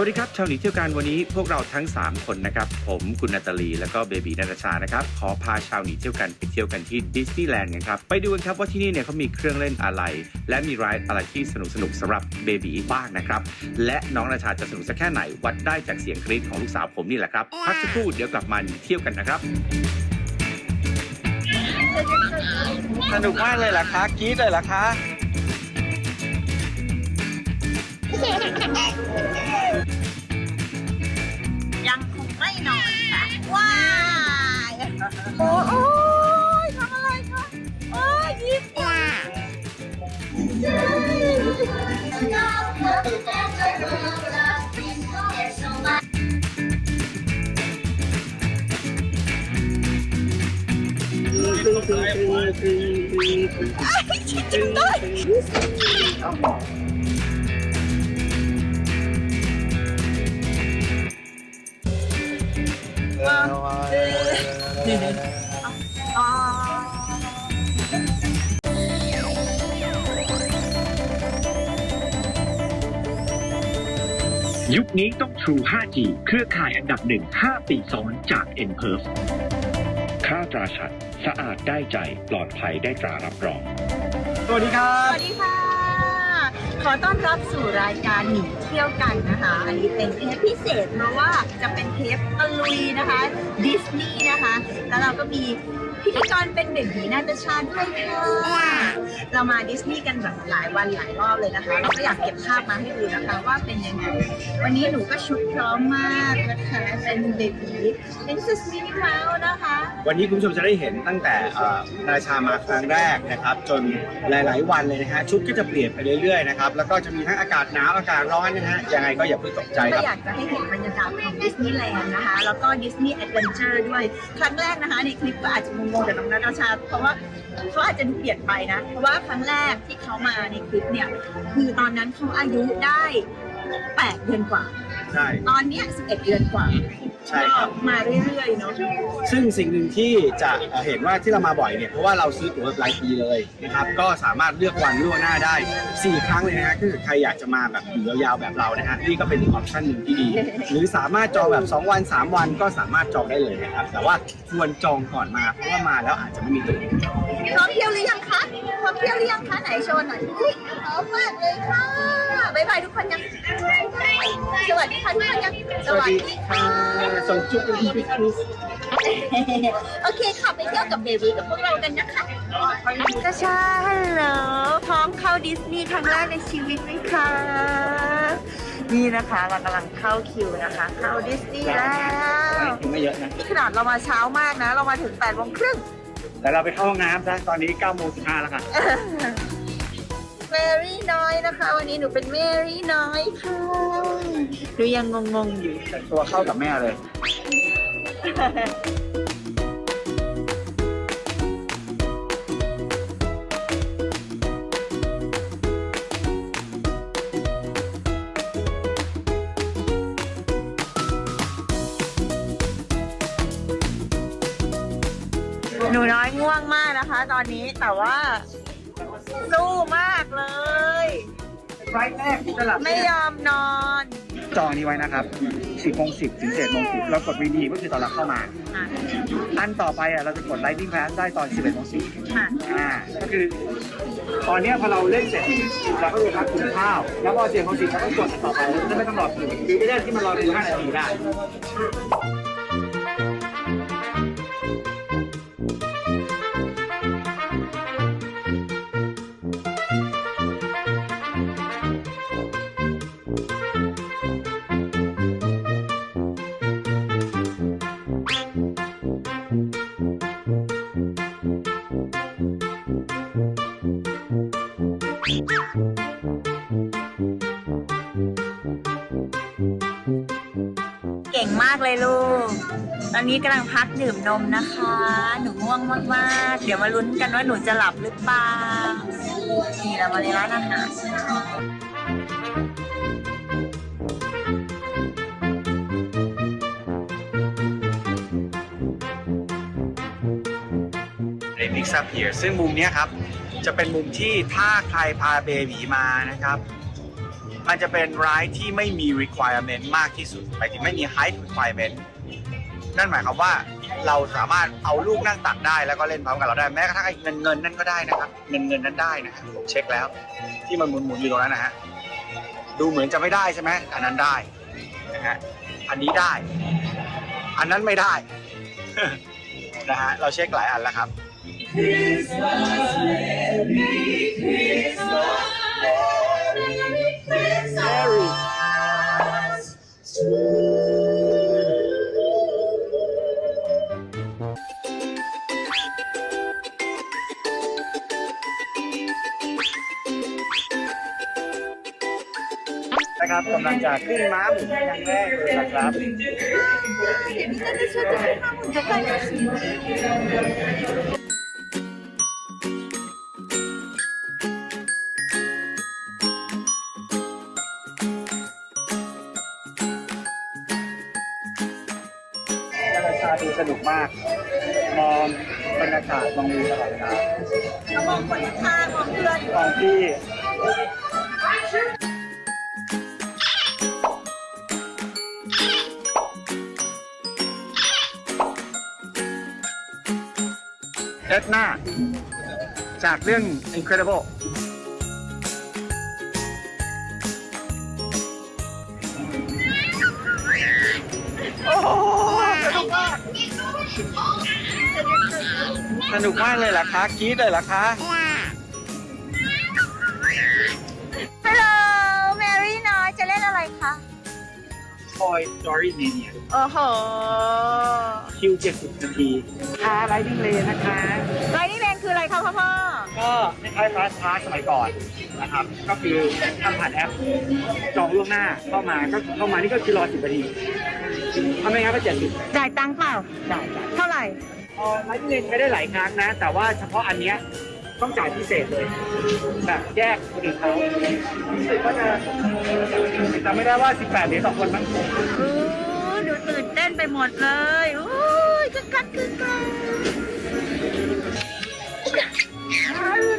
วัสดีครับชาวหนีเที่ยวกันวันนี้พวกเราทั้ง 3 คนนะครับ ผมคุณนาตาลีแล้วก็เบบีนาตาชานะครับ ขอพาชาวหนีเที่ยวกันไปเที่ยวกันที่ดิสนีย์แลนด์กันครับ ไปดูกันครับว่าที่นี่เนี่ยเขามีเครื่องเล่นอะไร และมีไรด์อะไรที่สนุกสนุกสำหรับเบบีบ้างนะครับ และน้องนาชาจะสนุกสักแค่ไหนวัดได้จากเสียงกรี๊ดของลูกสาวผมนี่แหละครับพักสักครู่เดี๋ยวกลับมาหนีเที่ยวกันนะครับสนุกมากเลยเหรอคะกรี๊ดเลยเหรอคะ นอนค่ะ ว้ายโอ้ยทำอะไรคะโอ้ยยิ้มอะอ๋อ ยุคนี้ต้อง True 5G เครือข่ายอันดับหนึ่ง5ปีซ้อนจาก n p e r f ค่าตราชัด สะอาดได้ใจ ปลอดภัยได้ตรารับรอง สวัสดีครัสบ วัสดีค่ะ ขอต้อนรับสู่รายการหนีเที่ยวกันนะคะ อันนี้เป็นเทปพิเศษเพราะว่าจะเป็นเทปตะลุยนะคะดิสนีย์นะคะ แล้วเราก็มีพิธีกรเป็นเบบีนาตาชาด้วยค่ะเรามาดิสนีย์กันแบบหลายวันหลายรอบเลยนะคะเราก็อยากเก็บภาพมาให้ดูนะคะว่าเป็นยังไง วันนี้หนูก็ชุดพร้อมมากนะคะเป็นเบบีเป็นซิสมิน เมาส์นะคะ วันนี้คุณผู้ชมจะได้เห็นตั้งแต่เอ่อนาชามาครั้งแรกนะครับ จนหลาย ๆ วันเลยนะฮะชุดก็จะเปลี่ยนไปเรื่อย ๆ นะครับ แล้วก็จะมีทั้งอากาศหนาวอากาศร้อนนะฮะยังไงก็อย่าเพิ่งตกใจคก็รับ อยากจะให้เห็นบรรยากาศของดิสนีย์แลนด์นะคะ แล้วก็ดิสนีย์แอดเวนเจอร์ด้วย ครั้งแรกนะคะ ในคลิปก็อาจจะงงๆกับน้องนาตาชา เพราะว่าเขาอาจจะดูเปลี่ยนไปนะ เพราะว่าครั้งแรกที่เขามาในคลิปเนี่ย คือตอนนั้นเขาอายุได้ 8 เดือนกว่า ใช่ ตอนเนี้ย11 เดือนกว่า ใช่ครับก็มาเรื่อยๆเนาะซึ่งสิ่งหนึ่งที่จะเอ่อเห็นว่าที่เรามาบ่อยเนี่ยเพราะว่าเราซื้อตั๋วรายปีเลยนะครับก็สามารถเลือกวันล่วงหน้าได้ 4 ครั้งเลยนะฮะคือใครอยากจะมาแบบอยู่ยาวๆแบบเรานะฮะนี่ก็เป็นอีกออปชั่นหนึ่งที่ดี หรือสามารถจองแบบ 2 วัน 3 วันก็สามารถจองได้เลยนะครับ แต่ว่าควรจองก่อนมาเพราะว่ามาแล้วอาจจะไม่มีตั๋วพร้อมเที่ยวหรือยังคะพร้อมเที่ยวหรือยังคะไหนโชว์หน่อยอุ๊ยพร้อมมากเลยค่ะบ๊ายบายทุกคนยังสวัสดีค่ะทุกคนยังสวัสดีค่ะส่งจุ๊บคุณพี่คริสโอเคค่ะไปเที่ยวกับเบบีกับพวกเรากันนะคะกระชาฮัลโหลพร้อมเข้าดิสนีย์ครั้งแรกในชีวิตไหมคะ นี่นะคะเรากำลังเข้าคิวนะคะ เข้าดิสนีย์แล้วไม่เยอะนะนี่ขนาดเรามาเช้ามากนะ เรามาถึง8โมงครึ่งแต่เราไปเข้าห้องน้ำซะตอนนี้9โมง15แล้วค่ะเม รี่น้อยนะคะ วันนี้หนูเป็นเมรี่น้อยค่ะหนูยังงงๆอยู่ แต่งตัวเข้ากับแม่เลยหนูน้อยง่วงมากนะคะ ตอนนี้แต่ว่า สู้มากเลย ไฟแรกที่ตลาดไม่ยอมนอนจองนี้ไว้นะครับ10โมง10 ถึง7โมง10เรากดรีดีก็คือตอนเราเข้ามาอะอันต่อไปอะเราจะกด Lightning Pass ได้ตอน 11โมง10ค่ะอ่าก็คือ ตอนเนี้ยพอเราเล่นเสร็จเราก็จะพักกินข้าว แล้วพอเสียงของสิเราก็กดอันต่อไปเราจะไม่ต้องรอคิวคือไม่ได้ที่มันรอคิว5นาทีได้ เก่งมากเลยลูก ตอนนี้กำลังพักดื่มนมนะคะ หนูง่วงมากๆ เดี๋ยวมาลุ้นกันว่าหนูจะหลับหรือเปล่านี่เรามาในร้านอาหาร ใน Mix Up Here ซึ่งมุมนี้ครับ จะเป็นมุมที่ถ้าใครพาเบบีมานะครับ มันจะเป็นร้ายที่ไม่มี requirement มากที่สุดหมายถึงไม่มี height requirement นั่นหมายความว่าเราสามารถเอาลูกนั่งตักได้แล้วก็เล่นพร้อมกับเราได้แม้กระทั่งไอ้เงินเงินนั่นก็ได้นะครับเงินเงินนั้นได้นะผมเช็คแล้ว ที่มันหมุนหมุนอยู่ตรงนั้นนะฮะดูเหมือนจะไม่ได้ใช่ไหมอันนั้นได้นะฮะอันนี้ได้ อันนั้นไม่ได้นะฮะเราเช็คหลายอันแล้วครับ นะครับกำลังจะขึ้นม้าหมุนครั้งแรกเลยนะครับนาชาดู สนุกมาก มองบรรยากาศมองวิวตลอดเวลาเรามองคนข้างมองเพื่อนตอนที่เอ็ดนาจากเรื่อง Incredible สนุกมากเลยเหรอคะกรี๊ดเลยเหรอคะ ฮัลโหลแมรี่น้อยจะเล่นอะไรคะ Toy Story Mania โอ้โหคิว70นาทีอาไรดิ้งเลนะคะ ไรนี่เลนคืออะไรคะพ่อพ่อ ก็คล้ายๆฟาสพาสสมัยก่อนนะครับ ก็คือทำผ่านแอป จองล่วงหน้าเข้ามาก็เข้ามานี่ก็คือรอ 10นาทีทำไมงั้นก็70จ่ายตังค์เปล่า ได้ เท่าไหร่เออไลฟ์เลนใช้ได้หลายครั้งนะ แต่ว่าเฉพาะอันเนี้ยต้องจ่ายพิเศษเลย แบบแยกคนอื่นเขารู้สึกว่าจะจำไม่ได้ว่า 18เหรียญต่อคนมั้งอู้ดูตื่นเต้นไปหมดเลยอู้ยคึกคักคึกคัก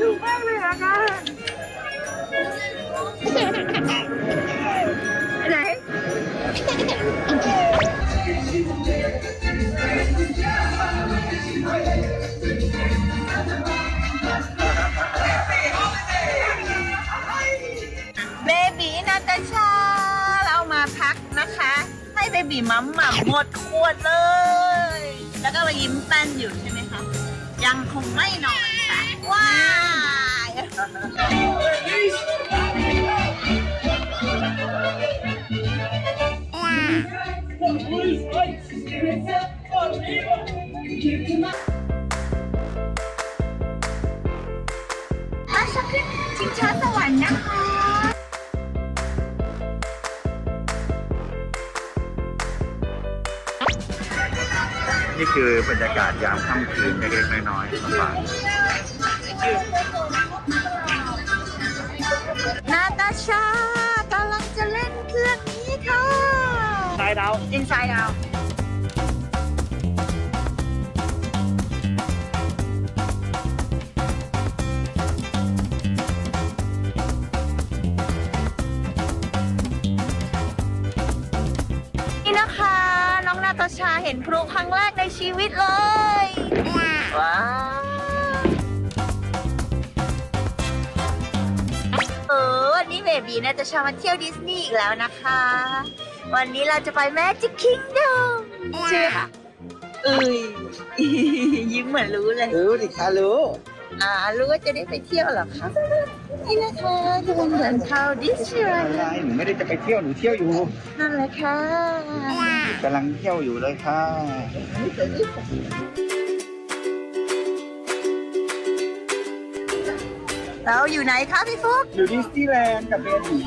ดูมากเลยอะค่ะไหน บบีมัมหม่ำหมดขวดเลย แล้วก็มายิ้มแป้นอยู่ใช่ไหมคะ ยังคงไม่นอนค่ะว้ายมาสักขึ้นชิงช้าสวรรค์นะคะ นี่คือบรรยากาศยามค่ำคืนเล็กๆน้อยๆสบายนาตาชากำลังจะเล่นเครื่องนี้ค่ะตายดาว Inside Out ห็นพลุครั้งแรกในชีวิตเลย ว้าวเออวันนี้เบบีนาตาชามาเที่ยวดิสนีย์อีกแล้วนะคะ วันนี้เราจะไป Magic Kingdom ใช่ไหมคะเอ้ยยิ้มเหมือนรู้เลย รู้ดิคะรู้ อ่า รู้ว่าจะได้ไปเที่ยวเหรอคะ นี่นะคะคือเหมือนชาวดิสนีย์แลนอะไรด์หนูไม่ได้จะไปเที่ยวหนูเที่ยวอยู่นั่นแหละค่ะกำลังเที่ยวอยู่เลยค่ะเราอยู่ไหนคะพี่ฟุ๊กอยู่ดิสนีย์แลนด์กับเบบี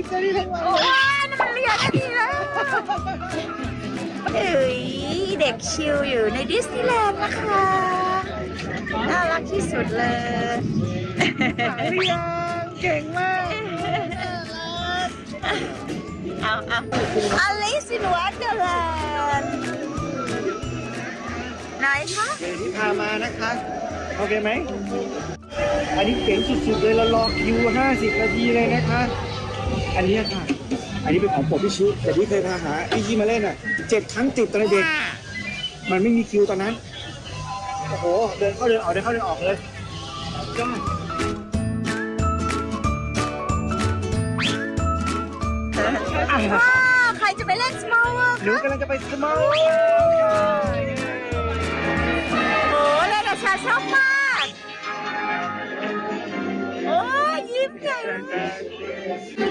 ดิสนีย์แลนด์โอ้ยนั่นมันเรียนนาทีแล้วเฮ้ยเด็กชิลอยู่ในดิสนีย์แลนด์นะคะ น่ารักที่สุดเลยเรียนเก่งมาก เอาเอาอลิซ in Wonderland ไหนคะเดี๋ยวที่พามานะคะ โอเคไหม อันนี้เจ๋งสุดๆเลยเรารอคิว 50 นาทีเลยนะคะ อันนี้ค่ะ อันนี้เป็นของผมพี่ชิแต่ที่เคยพาหาไอ้ยี่มาเล่นอะเจ็ดครั้งติดตอนเด็กมันไม่มีคิวตอนนั้น โอ้โห เดินเข้าเดินออกเดินเข้าเดินออกเลยก็ว้าวใครจะไปเล่น Small World หนูกำลังจะไปสมอลโอ้เล่นกับชาชอบมาก ยยิ้มให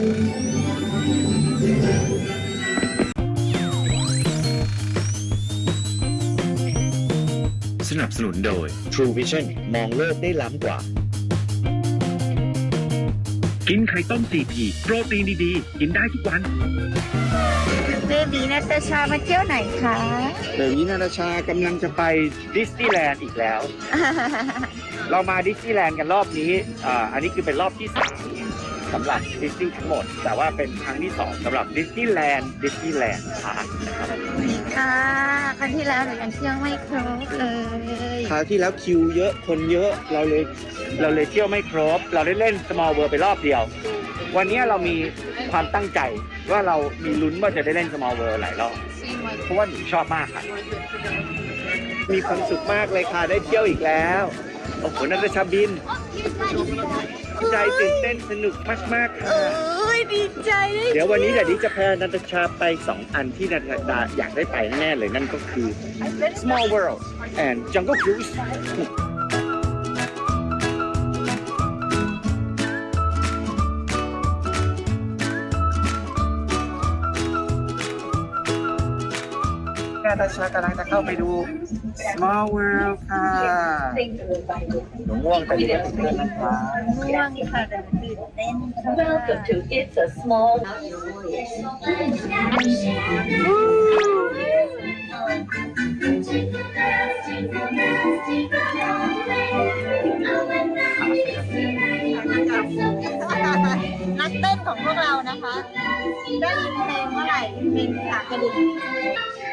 สนับสนุนโดย True Vision มองโลกได้ล้ำกว่า กินไข่ต้ม 4P โปรตีนดีๆ กินได้ทุกวัน เบบีนาตาชามาเที่ยวไหนคะ เดี๋ยวนี้นาตาชากำลังจะไปดิสนีย์แลนด์อีกแล้ว เรามาดิสนีย์แลนด์กันรอบนี้อ่าอันนี้คือเป็นรอบที่สาม สำหรับดิสนีย์ทั้งหมด แต่ว่าเป็นครั้งที่สองสำหรับดิสนีย์แลนด์ดิสนีย์แลนด์พาร์คนะครับค่ะครั้งที่แล้วเรายังเที่ยวไม่ครบเลยคราวที่แล้วคิวเยอะคนเยอะเราเลยเราเลยเที่ยวไม่ครบ เราได้เล่น small world ไปรอบเดียว วันนี้เรามีความตั้งใจว่าเรามีลุ้นว่าจะได้เล่น small world หลายรอบเพราะว่าหนูชอบมากค่ะ มีความสุขมากเลยค่ะได้เที่ยวอีกแล้ว โอ้โหนัทชาบิน ใจตื่นเต้นสนุกมากๆเอค่ะ้ยดีใจได้เดี๋ยววันนี้เดี๋ยวนี้จะพานันทชาไป 2 อันที่นันทชาอยากได้ไปแน่ๆเลยนั่นก็คือ Small World and Jungle Cruise นาตาชากำลังจะเข้าไปดู Small World ค่ะหนูง่วงแต่หนูก็ตื่นเต้นนะคะง่วงค่ะแต่ตื่นเต้น Welcome to It's a Small นักเต้นของพวกเรานะคะ ได้ยินเพลงเมื่อไหร่เพลงขากระดิ่ง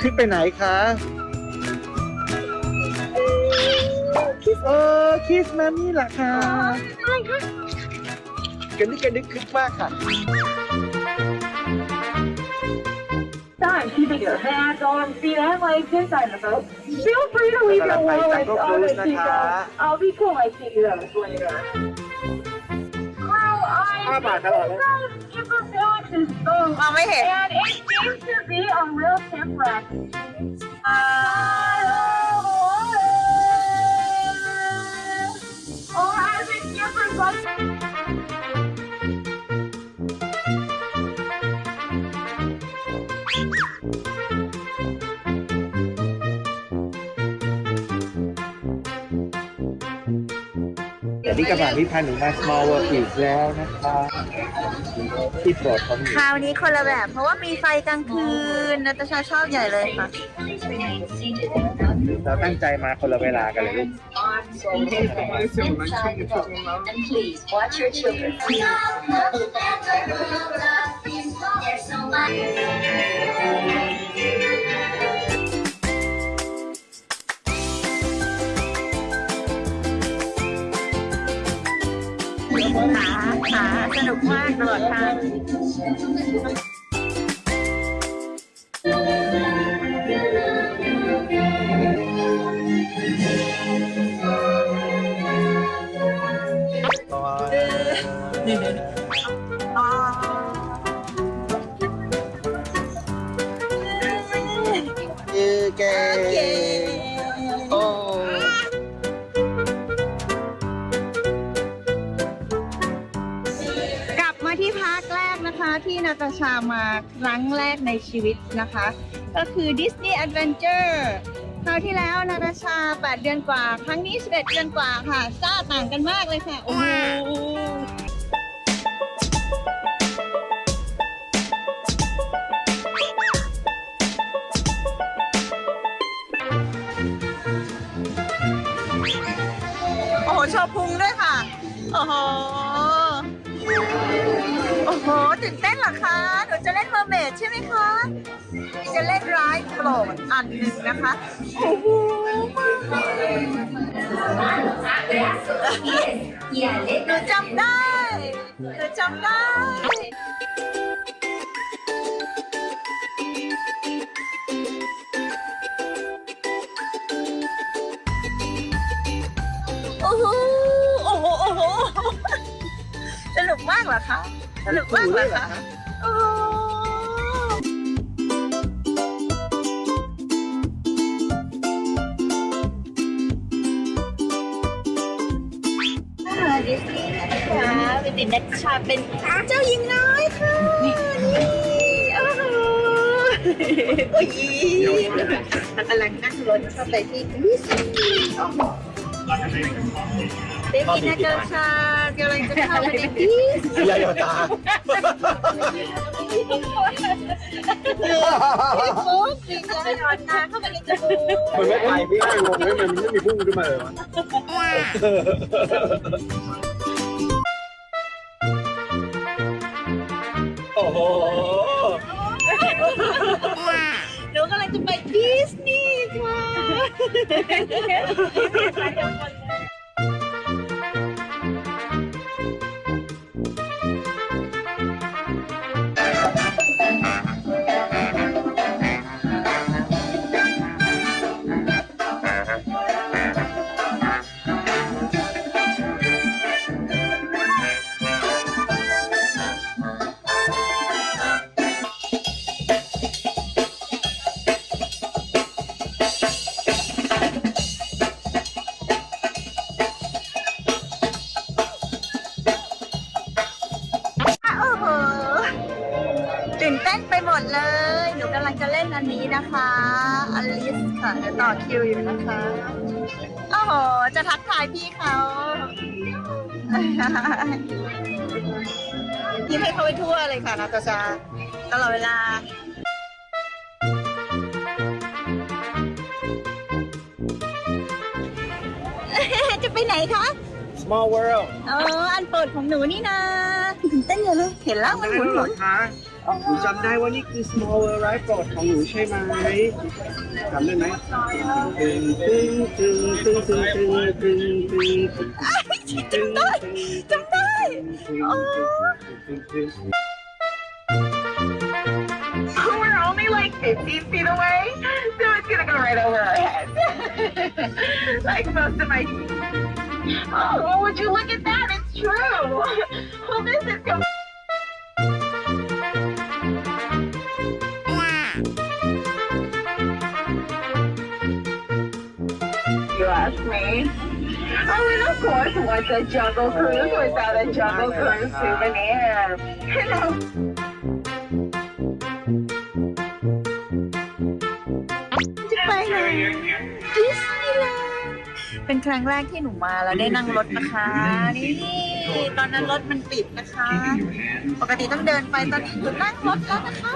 ขึ้นไปไหนคะคิสเออคิสมานี่แหละค่ะกันนี่กันนึกคึกมากค่ะ Time keeping your hands, arms, feet, and legs inside the boat. Feel free to leave your wallets on the seatbelt. I'll be collecting those later. Crew, I ห้าบาทตล Oh, my hair. And it seems to be a real shipwreck. Or as it differs, like. นี้กระบะที่พาหนูมา small world อีกแล้วนะคะที่โปรดของหนูคราวนี้คนละแบบ เพราะว่ามีไฟกลางคืนนาตาชาชอบใหญ่เลยค่ะ เราตั้งใจมาคนละเวลากันเลยลูก And please watch ขาขาสนุกมากตลอดทางาตาชามาครั้งแรกในชีวิตนะคะ ก็คือ Disney Adventure คราวที่แล้วนาตาชา 8 เดือนกว่า ครั้งนี้ 11 เดือนกว่าค่ะซ่าต่างกันมากเลยค่ะ โอ้โห ตื่นเต้นเหรอคะ หนูจะเล่นเมอร์เมดใช่ไหมคะจะเล่นร้ายโปรดอันหนึ่งนะคะ โอ้โหหนูจำได้หนูจำได้ เหรอคะสนุกมากเหรอคะโอ้โหดิสนีย์นะคะเป็นติดนักชาเป็นเจ้าหญิงน้อยค่ะนี่โอ้โหโอ้ยมันกำลังนั่งรถเข้าไปที่ดิสนีย์ โอ้โหเบบี้นักชากำลังจะเข้าไปในดิสนีย์ยายตาปุ๊บดึงจะหยอดตาเข้าไปในจมูกมันไม่ไปพี่ไม่งงเลยมันไม่มีพุ่งขึ้นมาเลยวะโอ้โหหนูกำลังจะไปดิสนีย์ค่ะ ตื่นเต้นไปหมดเลย หนูกำลังจะเล่นอันนี้นะคะอลิสค่ะเดี๋ยวต่อคิวอยู่นะคะโอ้โห จะทักทายพี่เขายิ้มให้เขาไปทั่วเลยค่ะนาตาชาตลอดเวลาจะไปไหนคะ small world อ๋อ อันโปรดของหนูนี่นาตื่นเต้นอยู่เลย เห็นแล้วมันหมุนหมุนคะ หนูจำได้ว่านี่คือ small world ride โปรดของหนูใช่ไหมจำได้ไหมตึงตึงตึงตึงตึงตึงตึงตึงตึง จำได้จำได้อ๋อ We're only like 15 feet away, so it's gonna go right over our heads. like most of my. Oh, well, would you look at that? It's true. Well, this is go. Me. Oh, and of course, what's a jungle cruise without a jungle cruise souvenir? Hello. จะไปไหนดิสนีย์แลนด์เป็นครั้งแรกที่หนูมาแล้วได้นั่งรถนะคะ นี่ตอนนั้นรถมันปิดนะคะ ปกติต้องเดินไปตอนนี้หนูนั่งรถแล้วนะคะ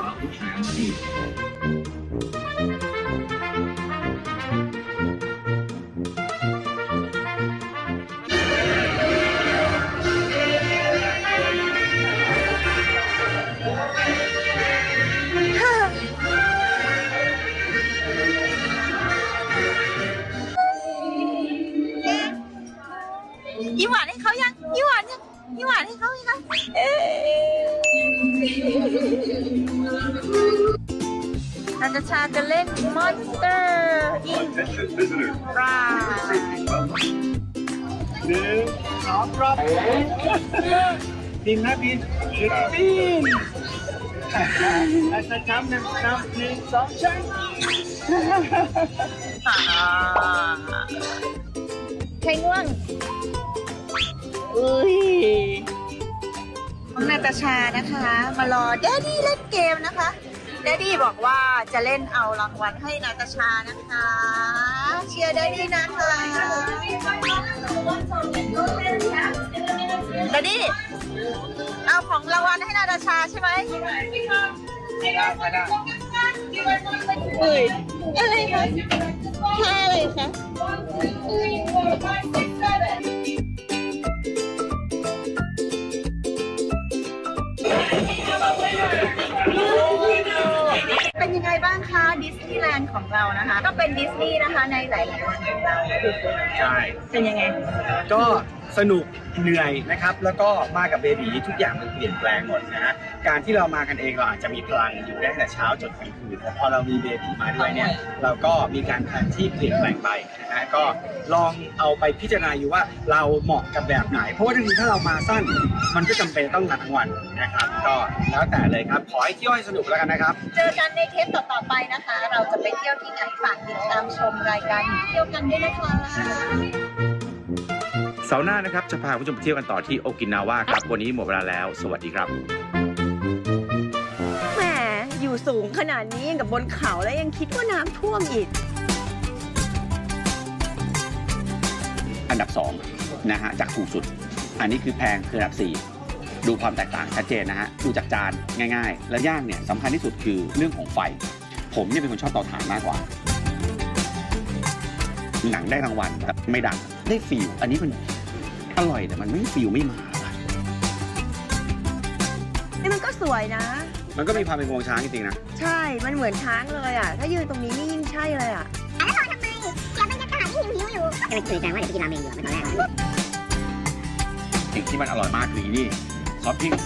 ชาจะเล่นมอนสเตอร์อินรายหนึ่งสองรอบบินนะบินบินอาสจำหนึ่งสามหนึ่งสองใช่ใครง่วงอุ้ยน้องนาตาชานะคะ มารอแดดดี้เล่นเกมนะคะ แดดดี้บอกว่าจะเล่นเอารางวัลให้นาตาชานะคะ เชียร์แดดดี้นะคะแดดดี้เอาของรางวัลให้นาตาชาใช่ไหมเฮ้ยอะไรคะค่าอะไรคะ เป็นยังไงบ้างคะดิสนีย์แลนด์ของเรานะคะ ก็เป็นดิสนีย์นะคะในหลายๆวันของเราใช่ เป็นยังไง ก็ สนุกเหนื่อยนะครับ แล้วก็มากับเบบีทุกอย่างมันเปลี่ยนแปลงหมดนะฮะการที่เรามากันเองเราอาจจะมีพลังอยู่ได้แต่เช้าจนกลางคืนแต่พอเรามีเบบีมาด้วยเนี่ยเราก็มีการแผนที่เปลี่ยนแปลงไปนะฮะก็ลองเอาไปพิจารณาอยู่ว่าเราเหมาะกับแบบไหน เพราะว่าจริงๆถ้าเรามาสั้น มันก็จำเป็นต้องมาทั้งวันนะครับ ก็แล้วแต่เลยครับขอให้เที่ยวให้สนุกแล้วกันนะครับ เจอกันในเทปต่อๆไปนะคะ เราจะไปเที่ยวที่ไหนฝากติดตามชมรายการเที่ยวกันด้วยนะคะ สาร์หน้านะครับจะพาคุณผู้ชมไปเที่ยวกันต่อที่โอกินาวาครับ วันนี้หมดเวลาแล้ว สวัสดีครับ แหมอยู่สูงขนาดนี้ยังกับบนเขาแล้วยังคิดว่าน้ำท่วมอีก อันดับ2นะฮะจากถูกสุด อันนี้คือแพงคืออันดับ 4 ดูความแตกต่างชัดเจนนะฮะดูจากจานง่าย ๆ และย่างเนี่ยสำคัญที่สุดคือเรื่องของไฟ ผมเนี่ยเป็นคนชอบเตาถ่านมากกว่า หนังได้รางวัลแต่ไม่ดังได้ฟิลอันนี้มัน อร่อยแต่มันไม่ฟิลไม่มาว่ะนี่มันก็สวยนะ มันก็มีความเป็นงวงช้างจริงๆนะใช่ มันเหมือนช้างเลยอะ ถ้ายืนตรงนี้นี่ยิ่งใช่เลยอะสิ่งที่มันอร่อยมากคืออีนี่ซอสพริก